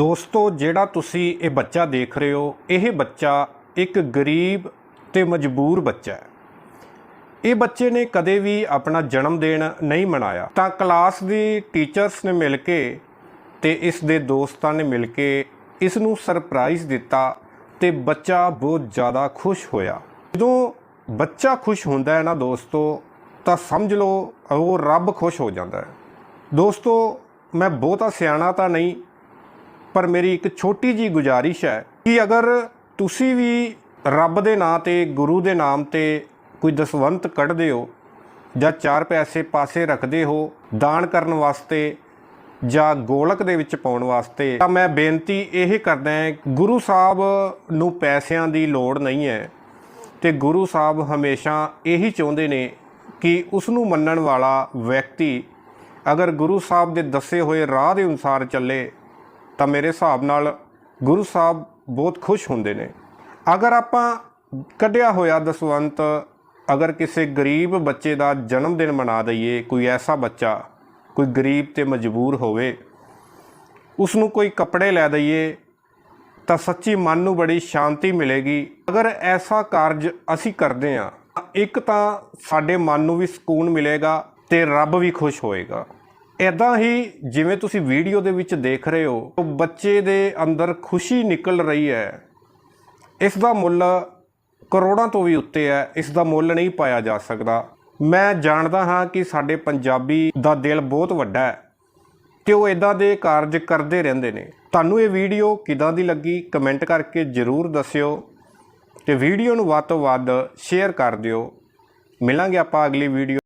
ਦੋਸਤੋ, ਜਿਹੜਾ ਤੁਸੀਂ ਇਹ ਬੱਚਾ ਦੇਖ ਰਹੇ ਹੋ, ਇਹ ਬੱਚਾ ਇੱਕ ਗਰੀਬ ਤੇ ਮਜਬੂਰ ਬੱਚਾ ਹੈ। ਇਹ ਬੱਚੇ ਨੇ ਕਦੇ ਵੀ ਆਪਣਾ ਜਨਮ ਦਿਨ ਨਹੀਂ ਮਨਾਇਆ। ਤਾਂ ਕਲਾਸ ਦੇ ਟੀਚਰਸ ਨੇ ਮਿਲ ਕੇ ਤੇ ਇਸ ਦੇ ਦੋਸਤਾਂ ਨੇ ਮਿਲ ਕੇ ਇਸ ਨੂੰ ਸਰਪ੍ਰਾਈਜ਼ ਦਿੱਤਾ ਤੇ ਬੱਚਾ ਬਹੁਤ ਜ਼ਿਆਦਾ ਖੁਸ਼ ਹੋਇਆ। ਜਦੋਂ ਬੱਚਾ ਖੁਸ਼ ਹੁੰਦਾ ਹੈ ਨਾ ਦੋਸਤੋ, ਤਾਂ ਸਮਝ ਲਓ, ਉਹ ਰੱਬ ਖੁਸ਼ ਹੋ ਜਾਂਦਾ ਹੈ। ਦੋਸਤੋ, ਮੈਂ ਬਹੁਤਾ ਸਿਆਣਾ ਤਾਂ ਨਹੀਂ ਪਰ ਮੇਰੀ ਇੱਕ ਛੋਟੀ ਜੀ ਗੁਜ਼ਾਰਿਸ਼ ਹੈ ਕਿ ਅਗਰ ਤੁਸੀਂ ਵੀ ਰੱਬ ਦੇ ਨਾਂ ਤੇ, ਗੁਰੂ ਦੇ ਨਾਮ ਤੇ ਕੋਈ ਦਸਵੰਤ ਕੱਢਦੇ ਹੋ ਜਾਂ ਚਾਰ ਪੈਸੇ ਪਾਸੇ ਰੱਖਦੇ ਹੋ ਦਾਨ ਕਰਨ ਵਾਸਤੇ ਜਾਂ ਗੋਲਕ ਦੇ ਵਿੱਚ ਪਾਉਣ ਵਾਸਤੇ, ਤਾਂ ਮੈਂ ਬੇਨਤੀ ਇਹ ਕਰਦਾ ਹਾਂ, ਗੁਰੂ ਸਾਹਿਬ ਨੂੰ ਪੈਸਿਆਂ ਦੀ ਲੋੜ ਨਹੀਂ ਹੈ ਤੇ ਗੁਰੂ ਸਾਹਿਬ ਹਮੇਸ਼ਾ ਇਹੀ ਚਾਹੁੰਦੇ ਨੇ ਕਿ ਉਸ ਨੂੰ ਮੰਨਣ ਵਾਲਾ ਵਿਅਕਤੀ ਅਗਰ ਗੁਰੂ ਸਾਹਿਬ ਦੇ ਦੱਸੇ ਹੋਏ ਰਾਹ ਦੇ ਅਨੁਸਾਰ ਚੱਲੇ ਤਾਂ ਮੇਰੇ ਹਿਸਾਬ ਨਾਲ ਗੁਰੂ ਸਾਹਿਬ ਬਹੁਤ ਖੁਸ਼ ਹੁੰਦੇ ਨੇ। ਅਗਰ ਆਪਾਂ ਕੱਢਿਆ ਹੋਇਆ ਦਸਵੰਤ ਅਗਰ ਕਿਸੇ ਗਰੀਬ ਬੱਚੇ ਦਾ ਜਨਮ ਦਿਨ ਮਨਾ ਦਈਏ, ਕੋਈ ਐਸਾ ਬੱਚਾ, ਕੋਈ ਗਰੀਬ ਤੇ ਮਜਬੂਰ ਹੋਵੇ ਉਸ ਨੂੰ ਕੋਈ ਕੱਪੜੇ ਲੈ ਦਈਏ, ਤਾਂ ਸੱਚੀ ਮਨ ਨੂੰ ਬੜੀ ਸ਼ਾਂਤੀ ਮਿਲੇਗੀ। ਅਗਰ ਐਸਾ ਕਾਰਜ ਅਸੀਂ ਕਰਦੇ ਹਾਂ, ਇੱਕ ਤਾਂ ਸਾਡੇ ਮਨ ਨੂੰ ਵੀ ਸਕੂਨ ਮਿਲੇਗਾ ਤੇ ਰੱਬ ਵੀ ਖੁਸ਼ ਹੋਏਗਾ। ਇਦਾਂ ਹੀ ਜਿਵੇਂ ਤੁਸੀਂ ਵੀਡੀਓ ਦੇ ਵਿੱਚ ਦੇਖ ਰਹੇ ਹੋ, ਉਹ ਬੱਚੇ ਦੇ ਅੰਦਰ ਖੁਸ਼ੀ ਨਿਕਲ ਰਹੀ ਹੈ। ਇਸ ਦਾ ਮੁੱਲ ਕਰੋੜਾਂ ਤੋਂ ਵੀ ਉੱਤੇ ਹੈ। ਇਸ ਦਾ ਮੁੱਲ ਨਹੀਂ ਪਾਇਆ ਜਾ ਸਕਦਾ। ਮੈਂ ਜਾਣਦਾ ਹਾਂ ਕਿ ਸਾਡੇ ਪੰਜਾਬੀ ਦਾ ਦਿਲ ਬਹੁਤ ਵੱਡਾ ਹੈ ਤੇ ਉਹ ਇਦਾਂ ਦੇ ਕਾਰਜ ਕਰਦੇ ਰਹਿੰਦੇ ਨੇ। ਤੁਹਾਨੂੰ ਇਹ ਵੀਡੀਓ ਕਿਦਾਂ ਦੀ ਲੱਗੀ ਕਮੈਂਟ ਕਰਕੇ ਜਰੂਰ ਦੱਸਿਓ ਤੇ ਵੀਡੀਓ ਨੂੰ ਵੱਧ ਤੋਂ ਵੱਧ ਸ਼ੇਅਰ ਕਰ ਦਿਓ। ਮਿਲਾਂਗੇ ਆਪਾਂ ਅਗਲੀ ਵੀਡੀਓ